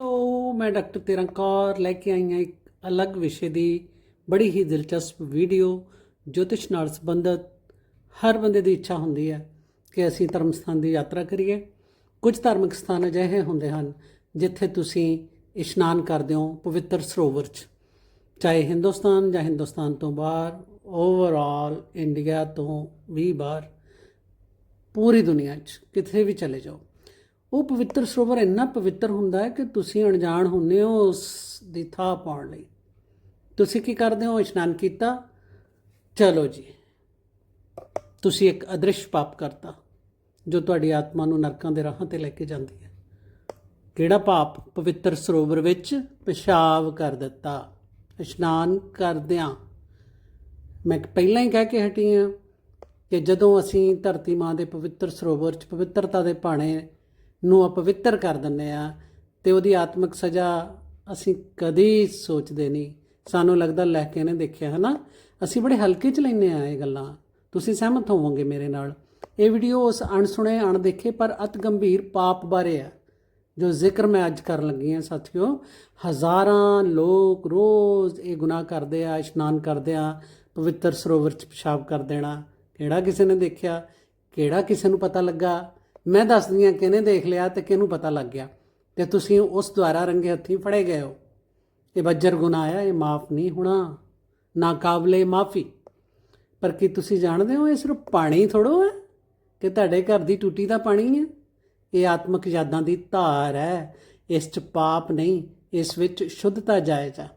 ਸੋ ਮੈਂ ਡਾਕਟਰ ਤਿਰੰਕਾਰ ਲੈ ਕੇ ਆਈ ਹਾਂ ਇੱਕ ਅਲੱਗ ਵਿਸ਼ੇ ਦੀ ਬੜੀ ਹੀ ਦਿਲਚਸਪ ਵੀਡੀਓ, ਜੋਤਿਸ਼ ਨਾਲ ਸੰਬੰਧਿਤ। ਹਰ ਬੰਦੇ ਦੀ ਇੱਛਾ ਹੁੰਦੀ ਹੈ ਕਿ ਅਸੀਂ ਧਰਮ ਸਥਾਨ ਦੀ ਯਾਤਰਾ ਕਰੀਏ। ਕੁਝ ਧਾਰਮਿਕ ਸਥਾਨ ਅਜਿਹੇ ਹੁੰਦੇ ਹਨ ਜਿੱਥੇ ਤੁਸੀਂ ਇਸ਼ਨਾਨ ਕਰਦੇ ਹੋ ਪਵਿੱਤਰ ਸਰੋਵਰ 'ਚ, ਚਾਹੇ ਹਿੰਦੁਸਤਾਨ ਜਾਂ ਹਿੰਦੁਸਤਾਨ ਤੋਂ ਬਾਹਰ ਓਵਰਆਲ ਇੰਡੀਆ ਤੋਂ ਵੀ ਬਾਹਰ, ਪੂਰੀ ਦੁਨੀਆ 'ਚ ਕਿਤੇ ਵੀ ਚਲੇ ਜਾਓ। ਉਹ ਪਵਿੱਤਰ ਸਰੋਵਰ ਇੰਨਾ ਪਵਿੱਤਰ ਹੁੰਦਾ ਹੈ ਕਿ ਤੁਸੀਂ ਅਣਜਾਣ ਹੁੰਦੇ ਹੋ ਉਸ ਦੀ ਥਾਂ ਪਾਉਣ ਲਈ। ਤੁਸੀਂ ਕੀ ਕਰਦੇ ਹੋ? ਇਸ਼ਨਾਨ ਕੀਤਾ। ਚਲੋ ਜੀ। ਤੁਸੀਂ ਇੱਕ ਅਦ੍ਰਿਸ਼ ਪਾਪ ਕਰਤਾ, ਜੋ ਤੁਹਾਡੀ ਆਤਮਾ ਨੂੰ ਨਰਕਾਂ ਦੇ ਰਾਹਾਂ ਤੇ ਲੈ ਕੇ ਜਾਂਦੀ ਹੈ। ਕਿਹੜਾ ਪਾਪ? ਪਵਿੱਤਰ ਸਰੋਵਰ ਵਿੱਚ ਪਿਸ਼ਾਬ ਕਰ ਦਿੱਤਾ। ਇਸ਼ਨਾਨ ਕਰਦਿਆਂ ਮੈਂ ਪਹਿਲਾਂ ਹੀ ਕਹਿ ਕੇ ਹਟੀ ਹਾਂ ਕਿ ਜਦੋਂ ਅਸੀਂ ਧਰਤੀ ਮਾਂ ਦੇ ਪਵਿੱਤਰ ਸਰੋਵਰ 'ਚ ਪਵਿੱਤਰਤਾ ਦੇ ਭਾਣੇ ਨੂੰ ਅਪਵਿੱਤਰ ਕਰ ਦਿੰਦੇ ਆ ਤੇ ਉਹਦੀ ਆਤਮਿਕ ਸਜ਼ਾ ਅਸੀਂ ਕਦੀ ਸੋਚਦੇ ਨਹੀਂ। ਸਾਨੂੰ ਲੱਗਦਾ ਲੈ ਕੇ ਨੇ ਦੇਖਿਆ ਹੈ ਨਾ ਅਸੀਂ ਬੜੇ ਹਲਕੇ ਚ ਲੈਨੇ ਆ ਇਹ ਗੱਲਾਂ। ਤੁਸੀਂ ਸਹਿਮਤ ਹੋਵੋਗੇ ਮੇਰੇ ਨਾਲ। ਇਹ ਵੀਡੀਓ ਉਸ ਅਣਸੁਣੇ, ਅਣਦੇਖੇ ਪਰ ਅਤ ਗੰਭੀਰ ਪਾਪ ਬਾਰੇ ਹੈ ਜੋ ਜ਼ਿਕਰ ਮੈਂ ਅੱਜ ਕਰਨ ਲੱਗੀ ਹਾਂ, ਸਾਥੀਓ। ਹਜ਼ਾਰਾਂ ਲੋਕ ਰੋਜ਼ ਇਹ ਗੁਨਾਹ ਕਰਦੇ ਆ, ਇਸ਼ਨਾਨ ਕਰਦੇ ਆ, ਪਵਿੱਤਰ ਸਰੋਵਰ ਚ ਪਿਸ਼ਾਬ ਕਰ ਦੇਣਾ। ਕਿਹੜਾ ਕਿਸੇ ਨੇ ਦੇਖਿਆ? ਕਿਹੜਾ ਕਿਸੇ ਨੂੰ ਪਤਾ ਲੱਗਾ? ਮੈਂ ਦੱਸਦੀ ਹਾਂ ਕਿਹਨੇ ਦੇਖ ਲਿਆ ਤੇ ਕਿਹਨੂੰ ਪਤਾ ਲੱਗ ਗਿਆ। ਤੇ ਤੁਸੀਂ ਉਸ ਦੁਆਰਾ ਰੰਗੇ ਹੱਥੀਂ ਫੜੇ ਗਏ ਹੋ। ਇਹ ਬੱਜਰ ਗੁਨਾਹ ਆ ਇਹ ਮਾਫ ਨਹੀਂ ਹੋਣਾ ਨਾ ਕਾਬਲੇ ਮਾਫੀ। ਪਰ ਕੀ ਤੁਸੀਂ ਜਾਣਦੇ ਹੋ, ਇਹ ਸਿਰਫ ਪਾਣੀ ਥੋੜੋ ਹੈ ਕਿ ਤੁਹਾਡੇ ਘਰ ਦੀ ਟੂਟੀ ਦਾ ਪਾਣੀ ਹੈ? ਇਹ ਆਤਮਿਕ ਯਾਦਾਂ ਦੀ ਧਾਰ ਹੈ, ਇਸ ਚ ਪਾਪ ਨਹੀਂ, ਇਸ ਵਿੱਚ ਸ਼ੁੱਧਤਾ ਜਾਇਜ਼ ਹੈ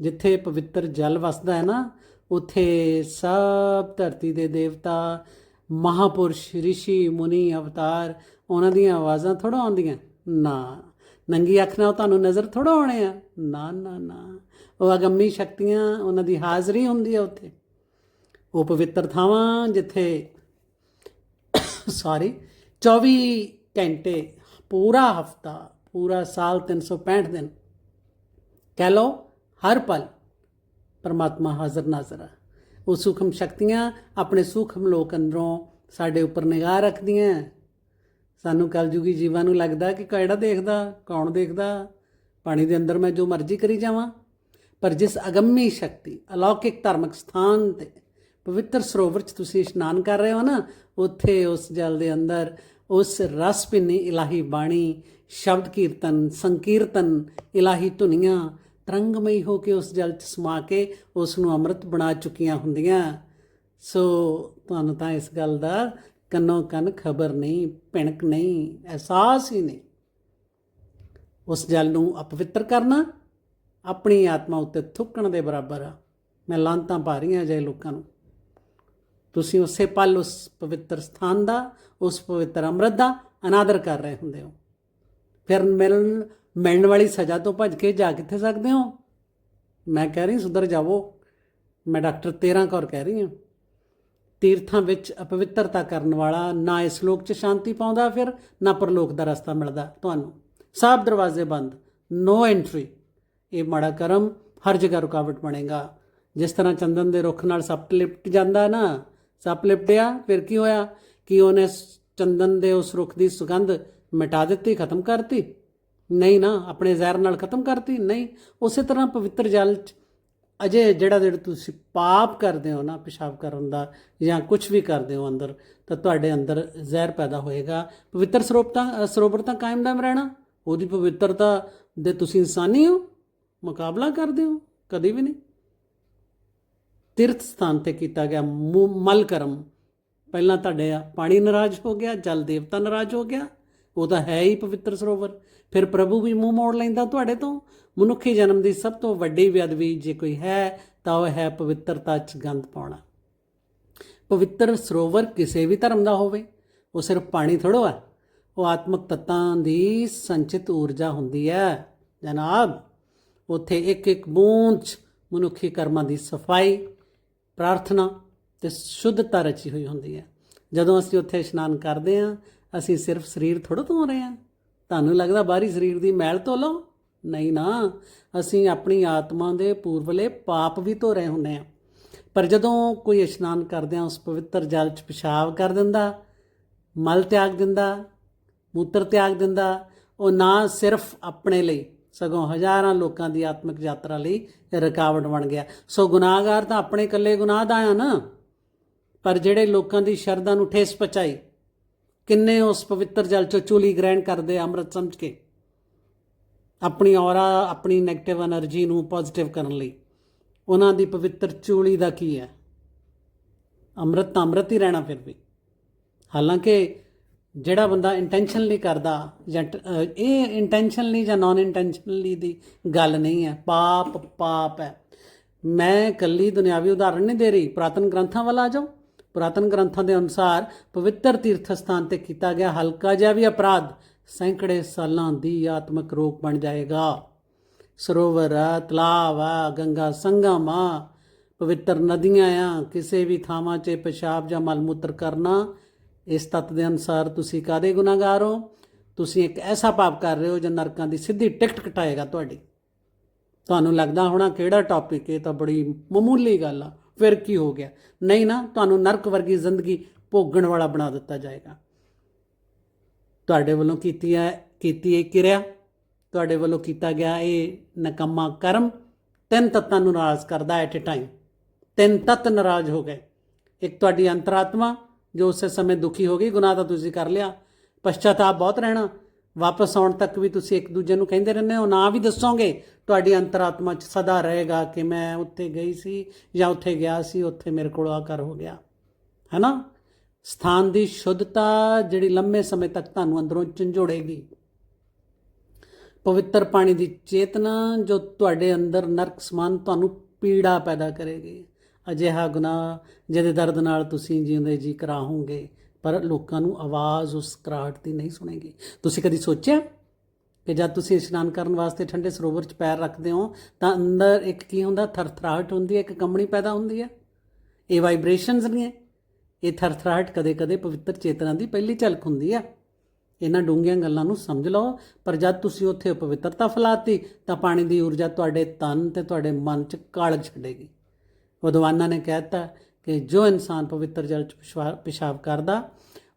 ਜਿੱਥੇ ਪਵਿੱਤਰ ਜਲ ਵਸਦਾ ਹੈ ਨਾ, ਉਥੇ ਸਭ ਧਰਤੀ ਦੇ ਦੇਵਤਾ ਮਹਾਪੁਰਸ਼ ઋષਿ ਮੁਨੀ, ਅਵਤਾਰ, ਉਹਨਾਂ ਦੀਆਂ ਆਵਾਜ਼ਾਂ ਥੋੜਾ ਆਉਂਦੀਆਂ। ਨਾ, ਨੰਗੀ ਅੱਖ ਨਾਲ ਤੁਹਾਨੂੰ ਨਜ਼ਰ ਥੋੜਾ ਆਉਣੇ ਆ। ਨਾ ਨਾ ਨਾ। ਉਹ ਅਗੰਮੀ ਸ਼ਕਤੀਆਂ, ਉਹਨਾਂ ਦੀ ਹਾਜ਼ਰੀ ਹੁੰਦੀ ਹੈ ਉੱਥੇ। ਉਹ ਪਵਿੱਤਰ ਥਾਵਾਂ ਜਿੱਥੇ ਸੌਰੀ 24 ਘੰਟੇ, ਪੂਰਾ ਹਫਤਾ, ਪੂਰਾ ਸਾਲ 365 ਦਿਨ। ਕਹਿ ਲਓ, ਹਰ ਪਲ ਪਰਮਾਤਮਾ ਹਾਜ਼ਰ ਨਾਜ਼ਰ ਹੈ ਉਹ ਸੂਖਮ ਸ਼ਕਤੀਆਂ ਆਪਣੇ ਸੂਖਮ ਲੋਕ ਅੰਦਰੋਂ ਸਾਡੇ ਉੱਪਰ ਨਿਗਾਹ ਰੱਖਦੀਆਂ। ਸਾਨੂੰ ਕਲਯੁਗੀ ਜੀਵਾਂ ਨੂੰ ਲੱਗਦਾ ਕਿ ਕਿਹੜਾ ਦੇਖਦਾ, ਕੌਣ ਦੇਖਦਾ? ਪਾਣੀ ਦੇ ਅੰਦਰ ਮੈਂ ਜੋ ਮਰਜ਼ੀ ਕਰੀ ਜਾਵਾਂ। ਪਰ ਜਿਸ ਅਗੰਮੀ ਸ਼ਕਤੀ, ਅਲੌਕਿਕ ਧਾਰਮਿਕ ਸਥਾਨ ਤੇ ਪਵਿੱਤਰ ਸਰੋਵਰ 'ਚ ਤੁਸੀਂ ਇਸ਼ਨਾਨ ਕਰ ਰਹੇ ਹੋ ਨਾ, ਉੱਥੇ ਉਸ ਜਲ ਦੇ ਅੰਦਰ, ਉਸ ਰਸ ਭਿੰਨੀ ਇਲਾਹੀ ਬਾਣੀ, ਸ਼ਬਦ ਕੀਰਤਨ, ਸੰਕੀਰਤਨ, ਇਲਾਹੀ ਧੁਨੀਆਂ ਤਰੰਗਮਈ ਹੋ ਕੇ ਉਸ ਜਲ 'ਚ ਸਮਾ ਕੇ ਉਸ ਨੂੰ ਅੰਮ੍ਰਿਤ ਬਣਾ ਚੁੱਕੀਆਂ ਹੁੰਦੀਆਂ। ਸੋ ਤੁਹਾਨੂੰ ਤਾਂ ਇਸ ਗੱਲ ਦਾ ਕੰਨੋ ਕੰਨ ਖਬਰ ਨਹੀਂ ਭਿਣਕ ਨਹੀਂ, ਅਹਿਸਾਸ ਹੀ ਨਹੀਂ। ਉਸ ਜਲ ਨੂੰ ਅਪਵਿੱਤਰ ਕਰਨਾ, ਆਪਣੀ ਆਤਮਾ ਉੱਤੇ ਥੁੱਕਣ ਦੇ ਬਰਾਬਰ ਆ। ਮੈਂ ਲਾਂਤਾਂ ਪਾ ਰਹੀ ਹਾਂ ਜੇ ਲੋਕਾਂ ਨੂੰ। ਤੁਸੀਂ ਉਸੇ ਪਲ ਉਸ ਪਵਿੱਤਰ ਸਥਾਨ ਦਾ, ਉਸ ਪਵਿੱਤਰ ਅੰਮ੍ਰਿਤ ਦਾ ਅਨਾਦਰ ਕਰ ਰਹੇ ਹੁੰਦੇ ਹੋ। ਫਿਰ ਮਿਲਣ ਮਿਲਣ ਵਾਲੀ ਸਜ਼ਾ ਤੋਂ ਭੱਜ ਕੇ ਜਾ ਕਿੱਥੇ ਸਕਦੇ ਹੋ? ਮੈਂ ਕਹਿ ਰਹੀ, ਸੁਧਰ ਜਾਵੋ। ਮੈਂ ਡਾਕਟਰ 13 ਕੌਰ ਕਹਿ ਰਹੀ ਹਾਂ। ਤੀਰਥਾਂ ਵਿੱਚ ਅਪਵਿੱਤਰਤਾ ਕਰਨ ਵਾਲਾ ਨਾ ਇਸ ਲੋਕ 'ਚ ਸ਼ਾਂਤੀ ਪਾਉਂਦਾ ਫਿਰ, ਨਾ ਪਰਲੋਕ ਦਾ ਰਸਤਾ ਮਿਲਦਾ। ਤੁਹਾਨੂੰ ਸਭ ਦਰਵਾਜ਼ੇ ਬੰਦ ਨੋ ਐਂਟਰੀ ਇਹ ਮਾੜਾ ਕਰਮ ਹਰ ਜਗ੍ਹਾ ਰੁਕਾਵਟ ਬਣੇਗਾ। ਜਿਸ ਤਰ੍ਹਾਂ ਚੰਦਨ ਦੇ ਰੁੱਖ ਨਾਲ ਸੱਪ ਲਿਪਟ ਜਾਂਦਾ ਨਾ, ਸੱਪ ਲਿਪਟਿਆ, ਫਿਰ ਕੀ ਹੋਇਆ? ਕਿ ਉਹਨੇ ਚੰਦਨ ਦੇ ਉਸ ਰੁੱਖ ਦੀ ਸੁਗੰਧ ਮਿਟਾ ਦਿੱਤੀ, ਖਤਮ ਕਰਤੀ? ਨਹੀਂ ਨਾ, ਆਪਣੇ ਜ਼ਹਿਰ ਨਾਲ ਖਤਮ ਕਰਤੀ, ਨਹੀਂ। ਉਸੇ ਤਰ੍ਹਾਂ ਪਵਿੱਤਰ ਜਲ 'ਚ ਅਜੇ ਜਿਹੜਾ ਜਿਹੜਾ ਤੁਸੀਂ ਪਾਪ ਕਰਦੇ ਹੋ ਨਾ, ਪਿਸ਼ਾਬ ਕਰਨ ਦਾ ਜਾਂ ਕੁਝ ਵੀ ਕਰਦੇ ਹੋ ਅੰਦਰ, ਤਾਂ ਤੁਹਾਡੇ ਅੰਦਰ ਜ਼ਹਿਰ ਪੈਦਾ ਹੋਏਗਾ। ਪਵਿੱਤਰ ਸਰੋਵਰ ਤਾਂ ਸਰੋਵਰ ਤਾਂ ਕਾਇਮ ਦਮ ਰਹਿਣਾ। ਉਹਦੀ ਪਵਿੱਤਰਤਾ ਦੇ ਤੁਸੀਂ ਇਨਸਾਨੀ ਹੋ, ਮੁਕਾਬਲਾ ਕਰਦੇ ਹੋ, ਕਦੇ ਵੀ ਨਹੀਂ। ਤੀਰਥ ਸਥਾਨ ਤੇ ਕੀਤਾ ਗਿਆ ਮੁ- ਮਲ ਕਰਮ। ਪਹਿਲਾਂ ਤੁਹਾਡੇ ਆ ਪਾਣੀ ਨਾਰਾਜ਼ ਹੋ ਗਿਆ, ਜਲ ਦੇਵਤਾ ਨਾਰਾਜ਼ ਹੋ ਗਿਆ। ਉਹ ਤਾਂ ਹੈ ਹੀ ਪਵਿੱਤਰ ਸਰੋਵਰ। ਫਿਰ ਪ੍ਰਭੂ ਵੀ ਮੂੰਹ ਮੋੜ ਲੈਂਦਾ ਤੁਹਾਡੇ ਤੋਂ? ਮਨੁੱਖੀ ਜਨਮ ਦੀ ਸਭ ਤੋਂ ਵੱਡੀ ਬੇਅਦਬੀ ਜੇ ਕੋਈ ਹੈ, ਤਾਂ ਉਹ ਹੈ ਪਵਿੱਤਰਤਾ 'ਚ ਗੰਦ ਪਾਉਣਾ। ਪਵਿੱਤਰ ਸਰੋਵਰ ਕਿਸੇ ਵੀ ਧਰਮ ਦਾ ਹੋਵੇ, ਉਹ ਸਿਰਫ ਪਾਣੀ ਥੋੜੋ ਹੈ। ਉਹ ਆਤਮਿਕ ਤੱਤਾਂ ਦੀ ਸੰਚਿਤ ਊਰਜਾ ਹੁੰਦੀ ਹੈ। ਜਨਾਬ, ਉੱਥੇ ਇੱਕ ਇੱਕ ਬੂੰਦ 'ਚ ਮਨੁੱਖੀ ਕਰਮਾਂ ਦੀ ਸਫ਼ਾਈ, ਪ੍ਰਾਰਥਨਾ ਤੇ ਸ਼ੁੱਧਤਾ ਰਚੀ ਹੋਈ ਹੁੰਦੀ ਹੈ। ਜਦੋਂ ਅਸੀਂ ਉੱਥੇ ਇਸ਼ਨਾਨ ਕਰਦੇ ਹਾਂ ਅਸੀਂ ਸਿਰਫ ਸਰੀਰ ਥੋੜ੍ਹਾ ਧੋ ਰਹੇ ਹਾਂ। ਤੁਹਾਨੂੰ ਲੱਗਦਾ ਬਾਹਰੀ ਸਰੀਰ ਦੀ ਮੈਲ ਧੋ ਲਓ? ਨਹੀਂ ਨਾ। ਅਸੀਂ ਆਪਣੀ ਆਤਮਾ ਦੇ ਪੂਰਵਲੇ ਪਾਪ ਵੀ ਧੋ ਰਹੇ ਹੁੰਦੇ ਹਾਂ। ਪਰ ਜਦੋਂ ਕੋਈ ਇਸ਼ਨਾਨ ਕਰਦਿਆਂ ਉਸ ਪਵਿੱਤਰ ਜਲ 'ਚ ਪਿਸ਼ਾਬ ਕਰ ਦਿੰਦਾ, ਮਲ ਤਿਆਗ ਦਿੰਦਾ, ਮੂਤਰ ਤਿਆਗ ਦਿੰਦਾ, ਉਹ ਨਾ ਸਿਰਫ ਆਪਣੇ ਲਈ, ਸਗੋਂ ਹਜ਼ਾਰਾਂ ਲੋਕਾਂ ਦੀ ਆਤਮਿਕ ਯਾਤਰਾ ਲਈ ਰੁਕਾਵਟ ਬਣ ਗਿਆ। ਸੋ ਗੁਨਾਹਗਾਰ ਤਾਂ ਆਪਣੇ ਇਕੱਲੇ ਗੁਨਾਹ ਦਾ ਆ ਨਾ। ਪਰ ਜਿਹੜੇ ਲੋਕਾਂ ਦੀ ਸ਼ਰਧਾ ਨੂੰ ਠੇਸ ਪਹੁੰਚਾਈ ਕਿੰਨੇ ਉਸ ਪਵਿੱਤਰ ਜਲ ਚੋਂ ਚੂਲੀ ਗ੍ਰਹਿਣ ਕਰਦੇ ਅੰਮ੍ਰਿਤ ਸਮਝ ਕੇ? ਆਪਣੀ ਔਰਾ, ਆਪਣੀ 네ਗੇਟਿਵ એનર્ਜੀ ਨੂੰ ਪੋਜ਼ਿਟਿਵ ਕਰਨ ਲਈ। ਉਹਨਾਂ ਦੀ ਪਵਿੱਤਰ ਚੂਲੀ ਦਾ ਕੀ ਹੈ? ਅੰਮ੍ਰਿਤ ਅੰਮ੍ਰਿਤ ਹੀ ਰਹਿਣਾ ਫਿਰ ਵੀ। ਹਾਲਾਂਕਿ ਜਿਹੜਾ ਬੰਦਾ ਇੰਟੈਂਸ਼ਨਲੀ ਕਰਦਾ, ਜਾਂ ਇਹ ਇੰਟੈਂਸ਼ਨਲੀ ਜਾਂ ਨਾਨ ਇੰਟੈਂਸ਼ਨਲੀ ਦੀ ਗੱਲ ਨਹੀਂ ਹੈ। ਪਾਪ ਪਾਪ ਹੈ। ਮੈਂ ਕੱਲੀ ਦੁਨਿਆਵੀ ਉਦਾਹਰਣ ਨਹੀਂ ਦੇ ਰਹੀ। ਪ੍ਰਾਤਨ ਗ੍ਰੰਥਾਂ ਵੱਲ ਆ ਜਾਓ। ਪੁਰਾਤਨ ਗ੍ਰੰਥਾਂ ਦੇ ਅਨੁਸਾਰ ਪਵਿੱਤਰ ਤੀਰਥ ਸਥਾਨ ਤੇ ਕੀਤਾ ਗਿਆ ਹਲਕਾ ਜਿਹਾ ਵੀ ਅਪਰਾਧ, ਸੈਂਕੜੇ ਸਾਲਾਂ ਦੀ ਆਤਮਿਕ ਰੋਗ ਬਣ ਜਾਏਗਾ। ਸਰੋਵਰ ਆ ਤਲਾਬ ਆ ਗੰਗਾ ਸੰਗਮ ਆ ਪਵਿੱਤਰ ਨਦੀਆਂ ਆ, ਕਿਸੇ ਵੀ ਥਾਵਾਂ 'ਚ ਪਿਸ਼ਾਬ ਜਾਂ ਮਲ ਮੂਤਰ ਕਰਨਾ, ਇਸ ਤੱਤ ਦੇ ਅਨੁਸਾਰ ਤੁਸੀਂ ਕਾਦੇ ਗੁਨਾਹਗਾਰ ਹੋ? ਤੁਸੀਂ ਇੱਕ ਐਸਾ ਪਾਪ ਕਰ ਰਹੇ ਹੋ ਜੋ ਨਰਕਾਂ ਦੀ ਸਿੱਧੀ ਟਿਕਟ ਕਟਾਏਗਾ ਤੁਹਾਡੀ। ਤੁਹਾਨੂੰ ਲੱਗਦਾ ਹੋਣਾ ਕਿਹੜਾ ਟੌਪਿਕ ਇਹ ਤਾਂ ਬੜੀ ਮਾਮੂਲੀ ਗੱਲ ਆ। ਫਿਰ ਕੀ ਹੋ ਗਿਆ? ਨਹੀਂ ਨਾ, ਤੁਹਾਨੂੰ ਨਰਕ ਵਰਗੀ ਜ਼ਿੰਦਗੀ ਭੋਗਣ ਵਾਲਾ ਬਣਾ ਦਿੱਤਾ ਜਾਏਗਾ। ਤੁਹਾਡੇ ਵੱਲੋਂ ਕੀਤੀ ਹੈ, ਕੀਤੀ ਇਹ ਕਿਰਿਆ, ਤੁਹਾਡੇ ਵੱਲੋਂ ਕੀਤਾ ਗਿਆ ਇਹ ਨਕਮਾ ਕਰਮ, ਤਿੰਨ ਤੱਤਾਂ ਨੂੰ ਨਾਰਾਜ਼ ਕਰਦਾ ਐਟ ਅ ਟਾਈਮ ਤਿੰਨ ਤੱਤ ਨਾਰਾਜ਼ ਹੋ ਗਏ। ਇੱਕ ਤੁਹਾਡੀ ਅੰਤਰਾਤਮਾ, ਜੋ ਉਸੇ ਸਮੇਂ ਦੁਖੀ ਹੋ ਗਈ, ਗੁਨਾਹ ਤਾਂ ਤੁਸੀਂ ਕਰ ਲਿਆ ਪਛਤਾਤਾਪ ਬਹੁਤ ਰਹਿਣਾ ਵਾਪਸ ਆਉਣ ਤੱਕ ਵੀ ਤੁਸੀਂ ਇੱਕ ਦੂਜੇ ਨੂੰ ਕਹਿੰਦੇ ਰਹਿੰਦੇ ਹੋ, ਨਾ ਵੀ ਦੱਸੋਗੇ, ਤੁਹਾਡੀ ਅੰਤਰਾਤਮਾ 'ਚ ਸਦਾ ਰਹੇਗਾ ਕਿ ਮੈਂ ਉੱਥੇ ਗਈ ਸੀ ਜਾਂ ਉੱਥੇ ਗਿਆ ਸੀ, ਉੱਥੇ ਮੇਰੇ ਕੋਲ ਆ ਕਰ ਹੋ ਗਿਆ। ਹੈਨਾ? ਸਥਾਨ ਦੀ ਸ਼ੁੱਧਤਾ ਜਿਹੜੀ ਲੰਮੇ ਸਮੇਂ ਤੱਕ ਤੁਹਾਨੂੰ ਅੰਦਰੋਂ ਝੰਜੋੜੇਗੀ। ਪਵਿੱਤਰ ਪਾਣੀ ਦੀ ਚੇਤਨਾ ਜੋ ਤੁਹਾਡੇ ਅੰਦਰ ਨਰਕ ਸਮਾਨ ਤੁਹਾਨੂੰ ਪੀੜਾ ਪੈਦਾ ਕਰੇਗੀ। ਅਜਿਹਾ ਗੁਨਾਹ ਜਿਹਦੇ ਦਰਦ ਨਾਲ ਤੁਸੀਂ ਜਿਉਂਦੇ ਜੀ ਕਰਾਹੋਗੇ। ਪਰ ਲੋਕਾਂ ਨੂੰ ਆਵਾਜ਼ ਉਸ ਕਰਾਹਟ ਦੀ ਨਹੀਂ ਸੁਣੇਗੀ। ਤੁਸੀਂ ਕਦੀ ਸੋਚਿਆ ਕਿ ਜਦ ਤੁਸੀਂ ਇਸ਼ਨਾਨ ਕਰਨ ਵਾਸਤੇ ਠੰਡੇ ਸਰੋਵਰ 'ਚ ਪੈਰ ਰੱਖਦੇ ਹੋ, ਤਾਂ ਅੰਦਰ ਇੱਕ ਕੀ ਹੁੰਦਾ, ਥਰਥਰਾਹਟ ਹੁੰਦੀ ਹੈ, ਇੱਕ ਕੰਬਣੀ ਪੈਦਾ ਹੁੰਦੀ ਹੈ। ਇਹ ਵਾਈਬ੍ਰੇਸ਼ਨਸ ਨਹੀਂ ਹੈ। ਇਹ ਥਰਥਰਾਹਟ ਕਦੇ-ਕਦੇ ਪਵਿੱਤਰ ਚੇਤਨਾ ਦੀ ਪਹਿਲੀ ਝਲਕ ਹੁੰਦੀ ਆ ਇਹਨਾਂ ਡੂੰਘੀਆਂ ਗੱਲਾਂ ਨੂੰ ਸਮਝ ਲਓ, ਪਰ ਜਦ ਤੁਸੀਂ ਉੱਥੇ ਪਵਿੱਤਰਤਾ ਫੈਲਾਤੀ, ਤਾਂ ਪਾਣੀ ਦੀ ਊਰਜਾ ਤੁਹਾਡੇ ਤਨ ਤੇ ਤੁਹਾਡੇ ਮਨ 'ਚ ਕਾਲਜ ਛੱਡੇਗੀ। ਵਿਦਵਾਨਾਂ ਨੇ ਕਹਿਤਾ ਕਿ ਜੋ ਇਨਸਾਨ ਪਵਿੱਤਰ ਜਲ ਚ ਪਿਸ਼ਾਬ ਕਰਦਾ,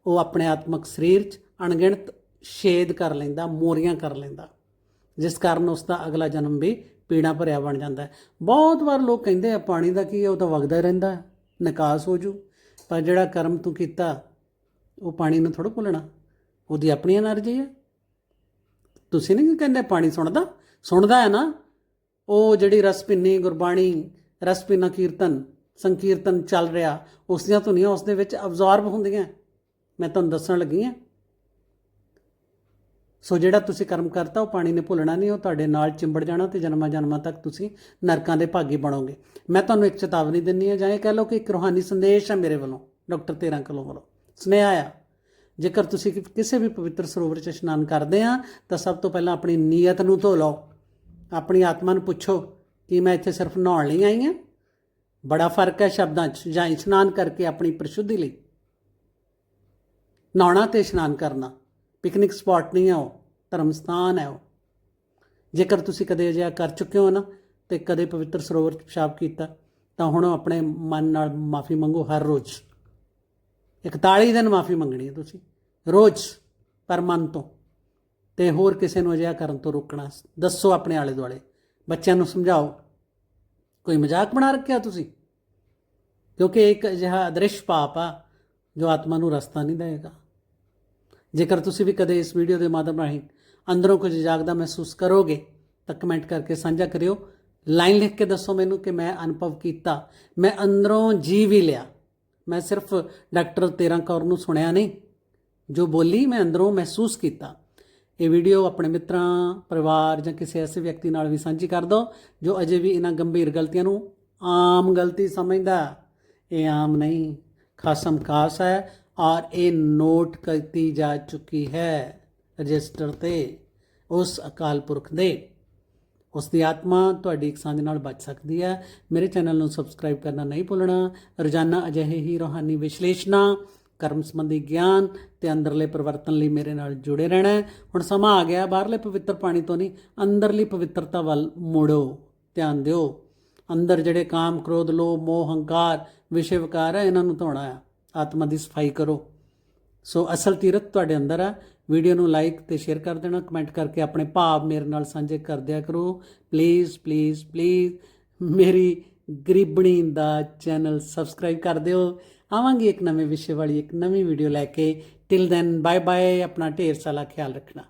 ਉਹ ਆਪਣੇ ਆਤਮਕ ਸਰੀਰ ਚ ਅਣਗਿਣਤ ਛੇਦ ਕਰ ਲੈਂਦਾ, ਮੋਰੀਆਂ ਕਰ ਲੈਂਦਾ, ਜਿਸ ਕਾਰਨ ਉਸ ਦਾ ਅਗਲਾ ਜਨਮ ਵੀ ਪੀਣਾ ਭਰਿਆ ਬਣ ਜਾਂਦਾ ਹੈ। ਬਹੁਤ ਵਾਰ ਲੋਕ ਕਹਿੰਦੇ ਆ, ਪਾਣੀ ਦਾ ਕੀ ਉਹ ਤਾਂ ਵਗਦਾ ਰਹਿੰਦਾ ਨਿਕਾਸ ਹੋ ਜੂ। ਪਰ ਜਿਹੜਾ ਕਰਮ ਤੂੰ ਕੀਤਾ, ਉਹ ਪਾਣੀ ਨੂੰ ਥੋੜਾ ਭੁੱਲਣਾ, ਉਹਦੀ ਆਪਣੀ એનર્ਜੀ ਹੈ। ਤੁਸੀਂ ਨਹੀਂ ਕਹਿੰਦੇ ਪਾਣੀ ਸੁਣਦਾ? ਸੁਣਦਾ ਹੈ ਨਾ? ਉਹ ਜਿਹੜੀ ਰਸ ਪਿੰਨੀ, ਗੁਰਬਾਣੀ, ਰਸ ਪਿੰਨਾ ਕੀਰਤਨ ਸੰਕੀਰਤਨ ਚੱਲ ਰਿਹਾ, ਉਸ ਦੀਆਂ ਧੁਨੀਆਂ ਉਸ ਦੇ ਵਿੱਚ ਅਬਜ਼ੌਰਬ ਹੁੰਦੀਆਂ। ਮੈਂ ਤੁਹਾਨੂੰ ਦੱਸਣ ਲੱਗੀ ਹਾਂ। ਸੋ ਜਿਹੜਾ ਤੁਸੀਂ ਕਰਮ ਕਰਤਾ, ਉਹ ਪਾਣੀ ਨੇ ਭੁੱਲਣਾ ਨਹੀਂ, ਉਹ ਤੁਹਾਡੇ ਨਾਲ ਚਿੰਬੜ ਜਾਣਾ ਤੇ ਜਨਮਾਂ ਜਨਮਾਂ ਤੱਕ ਤੁਸੀਂ ਨਰਕਾਂ ਦੇ ਭਾਗੀ ਬਣੋਗੇ। ਮੈਂ ਤੁਹਾਨੂੰ ਇੱਕ ਚੇਤਾਵਨੀ ਦਿੰਨੀ ਹੈ, ਜਾਂ ਇਹ ਕਹਿ ਲਓ ਕਿ ਇੱਕ ਰੂਹਾਨੀ ਸੰਦੇਸ਼ ਹੈ ਮੇਰੇ ਵੱਲੋਂ, ਡਾਕਟਰ ਤੇਰਾਂ ਕਿਲੋ ਵੱਲੋਂ। ਸੁਨੇਹਾ ਆ ਜੇਕਰ ਤੁਸੀਂ ਕਿਸੇ ਵੀ ਪਵਿੱਤਰ ਸਰੋਵਰ 'ਚ ਇਸ਼ਨਾਨ ਕਰਦੇ ਆ ਤਾਂ ਸਭ ਤੋਂ ਪਹਿਲਾਂ ਆਪਣੀ ਨੀਅਤ ਨੂੰ ਧੋ ਲਓ। ਆਪਣੀ ਆਤਮਾ ਨੂੰ ਪੁੱਛੋ ਕਿ ਮੈਂ ਇੱਥੇ ਸਿਰਫ ਨਹਾਉਣ ਲਈ ਆਈ ਹਾਂ। ਬੜਾ ਫ਼ਰਕ ਹੈ ਸ਼ਬਦਾਂ 'ਚ, ਜਾਂ ਇਸ਼ਨਾਨ ਕਰਕੇ ਆਪਣੀ ਪ੍ਰਸ਼ੁੱਧੀ ਲਈ। ਨਹਾਉਣਾ ਤੇ ਇਸ਼ਨਾਨ ਕਰਨਾ ਪਿਕਨਿਕ ਸਪਾਟ ਨਹੀਂ ਹੈ ਉਹ ਧਰਮ ਸਥਾਨ ਹੈ ਉਹ। ਜੇਕਰ ਤੁਸੀਂ ਕਦੇ ਅਜਿਹਾ ਕਰ ਚੁੱਕੇ ਹੋ ਨਾ, ਤੇ ਕਦੇ ਪਵਿੱਤਰ ਸਰੋਵਰ 'ਚ ਪਿਸ਼ਾਬ ਕੀਤਾ, ਤਾਂ ਹੁਣ ਆਪਣੇ ਮਨ ਨਾਲ ਮਾਫੀ ਮੰਗੋ ਹਰ ਰੋਜ਼। 41 ਦਿਨ ਮਾਫੀ ਮੰਗਣੀ ਹੈ ਤੁਸੀਂ, ਰੋਜ਼, ਪਰ ਮਨ ਤੋਂ। ਤੇ ਹੋਰ ਕਿਸੇ ਨੂੰ ਅਜਿਹਾ ਕਰਨ ਤੋਂ ਰੋਕਣਾ, ਦੱਸੋ ਆਪਣੇ ਆਲੇ ਦੁਆਲੇ ਬੱਚਿਆਂ ਨੂੰ ਸਮਝਾਓ। ਕੋਈ ਮਜ਼ਾਕ ਬਣਾ ਰੱਖਿਆ ਤੁਸੀਂ? ਕਿਉਂਕਿ ਇੱਕ ਅਜਿਹਾ ਅਦ੍ਰਿਸ਼ ਪਾਪ ਆ, ਜੋ ਆਤਮਾ ਨੂੰ ਰਸਤਾ ਨਹੀਂ ਦੇਵੇਗਾ ਜੇਕਰ ਤੁਸੀਂ ਵੀ ਕਦੇ ਇਸ ਵੀਡੀਓ ਦੇ ਮਾਧਿਅਮ ਰਾਹੀਂ ਅੰਦਰੋਂ ਕੁਝ ਜਾਗਦਾ ਮਹਿਸੂਸ ਕਰੋਗੇ, ਤਾਂ ਕਮੈਂਟ ਕਰਕੇ ਸਾਂਝਾ ਕਰਿਓ। ਲਾਈਨ ਲਿਖ ਕੇ ਦੱਸੋ ਮੈਨੂੰ ਕਿ ਮੈਂ ਅਨੁਭਵ ਕੀਤਾ। ਮੈਂ ਅੰਦਰੋਂ ਜੀ ਵੀ ਲਿਆ। ਮੈਂ ਸਿਰਫ ਡਾਕਟਰ ਤੇਰਾਂ ਕੌਰ ਨੂੰ ਸੁਣਿਆ ਨਹੀਂ, ਜੋ ਬੋਲੀ ਮੈਂ ਅੰਦਰੋਂ ਮਹਿਸੂਸ ਕੀਤਾ। ਇਹ ਵੀਡੀਓ ਆਪਣੇ ਮਿੱਤਰਾਂ, ਪਰਿਵਾਰ ਜਾਂ ਕਿਸੇ ਐਸੇ ਵਿਅਕਤੀ ਨਾਲ ਵੀ ਸਾਂਝੀ ਕਰ ਦਿਓ, ਜੋ ਅਜੇ ਵੀ ਇਹਨਾਂ ਗੰਭੀਰ ਗਲਤੀਆਂ ਨੂੰ ਆਮ ਗਲਤੀ ਸਮਝਦਾ। ਇਹ ਆਮ ਨਹੀਂ। ਖਾਸਮ ਖਾਸ ਹੈ ਔਰ ਇਹ ਨੋਟ ਕੀਤੀ ਜਾ ਚੁੱਕੀ ਹੈ ਰਜਿਸਟਰ ਤੇ ਉਸ ਅਕਾਲ ਪੁਰਖ ਦੇ। ਉਸ ਦੀ ਆਤਮਾ ਤੁਹਾਡੀ ਇੱਕ ਸਾਂਝ ਨਾਲ ਬਚ ਸਕਦੀ ਹੈ। ਮੇਰੇ ਚੈਨਲ ਨੂੰ ਸਬਸਕ੍ਰਾਈਬ ਕਰਨਾ ਨਹੀਂ ਭੁੱਲਣਾ। ਰੋਜ਼ਾਨਾ ਅਜਿਹੇ ਹੀ ਰੋਹਾਨੀ ਵਿਸ਼ਲੇਸ਼ਣਾ, ਕਰਮ ਸੰਬੰਧੀ ਗਿਆਨ ਤੇ ਅੰਦਰਲੇ ਪਰਿਵਰਤਨ ਲਈ ਮੇਰੇ ਨਾਲ ਜੁੜੇ ਰਹਿਣਾ ਹੁਣ ਸਮਾਂ ਆ ਗਿਆ। ਬਾਹਰਲੇ ਪਵਿੱਤਰ ਪਾਣੀ ਤੋਂ ਨਹੀਂ, ਅੰਦਰਲੀ ਪਵਿੱਤਰਤਾ ਵੱਲ ਮੋੜੋ। ਧਿਆਨ ਦਿਓ। ਅੰਦਰ ਜਿਹੜੇ ਕਾਮ, ਕ੍ਰੋਧ, ਲੋਭ, ਮੋਹ, ਹੰਕਾਰ ਵਿਸ਼ੇ ਵਿਕਾਰ ਹੈ, ਇਹਨਾਂ ਨੂੰ ਧੋਣਾ ਹੈ ਆਤਮਾ ਦੀ ਸਫ਼ਾਈ ਕਰੋ। ਸੋ ਅਸਲ ਤੀਰਥ ਤੁਹਾਡੇ ਅੰਦਰ ਆ। ਵੀਡੀਓ ਨੂੰ ਲਾਈਕ ਤੇ ਸ਼ੇਅਰ ਕਰ ਦੇਣਾ ਕਮੈਂਟ ਕਰਕੇ ਆਪਣੇ ਭਾਵ ਮੇਰੇ ਨਾਲ ਸਾਂਝੇ ਕਰ ਦਿਆ ਕਰੋ। ਪਲੀਜ਼ ਪਲੀਜ਼ ਪਲੀਜ਼ ਮੇਰੀ ਗਰੀਬਣੀ ਦਾ ਚੈਨਲ ਸਬਸਕ੍ਰਾਈਬ ਕਰ ਦਿਓ। ਆਵਾਂਗੀ ਇੱਕ ਨਵੇਂ ਵਿਸ਼ੇ ਵਾਲੀ, ਇੱਕ ਨਵੀਂ ਵੀਡੀਓ ਲੈ ਕੇ। ਟਿਲ ਦੈਨ ਬਾਏ ਬਾਏ ਆਪਣਾ ਢੇਰ ਸਾਲਾ ਖਿਆਲ ਰੱਖਣਾ।